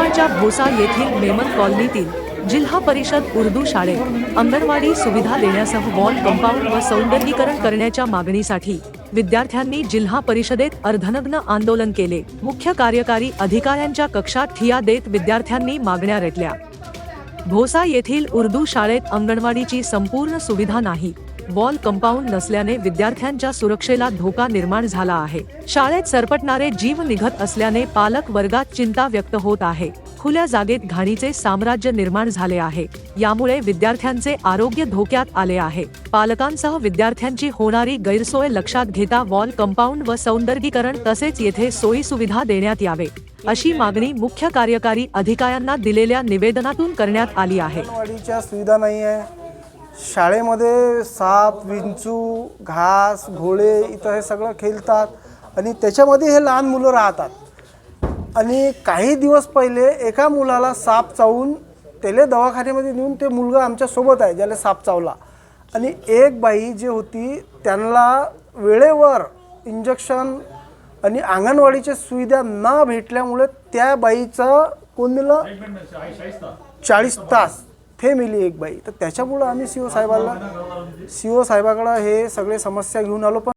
यवतमाळच्या भोसा येथील मेमन कॉलनीतील जिल्हा परिषद उर्दू शाळेत अंगणवाडी सुविधा देण्यासह वॉल कंपाऊंड व सौंदर्यीकरण करण्याच्या मागणीसाठी विद्यार्थ्यांनी जिल्हा परिषदेत अर्धनग्न आंदोलन केले. मुख्य कार्यकारी अधिकाऱ्यांच्या कक्षात ठिया देत विद्यार्थ्यांनी मागण्या रेटल्या. भोसा येथील उर्दू शाळेत अंगणवाडीची संपूर्ण सुविधा नाही. वॉल कंपाऊंड नसल्याने विद्यार्थ्यांच्या सुरक्षेला धोका निर्माण झाला आहे. शाळेत सरपटणारे जीव निघत असल्याने पालक वर्गात चिंता व्यक्त होत आहे. खुल्या जागेत घाणीचे साम्राज्य निर्माण झाले आहे. यामुळे विद्यार्थ्यांचे आरोग्य धोक्यात आले आहे. पालकांसह विद्यार्थ्यांची होणारी गैरसोय लक्षात घेता वॉल कंपाऊंड व सौंदर्यीकरण तसेच येथे सोयी सुविधा देण्यात यावे. अशी मागणी मुख्य कार्यकारी अधिकाऱ्यांना दिलेल्या निवेदनातून करण्यात आली आहे. सुविधा नाही आहे शाळेमध्ये साप विंचू घास घोडे इथं हे सगळं खेळतात आणि त्याच्यामध्ये हे लहान मुलं राहतात. आणि काही दिवस पहिले एका मुलाला साप चावून त्याला दवाखान्यामध्ये नेऊन ते मुलगा आमच्यासोबत आहे ज्याला साप चावला. आणि एक बाई जी होती त्यांना वेळेवर इंजेक्शन आणि अंगणवाडीच्या सुविधा न भेटल्यामुळे त्या बाईचं कोण दिलं चाळीस तास फेमिली एक बाई. तर त्याच्यामुळं आम्ही सी ओ साहेबाला सी ओ साहेबाकडं हे सगळे समस्या घेऊन आलो. पण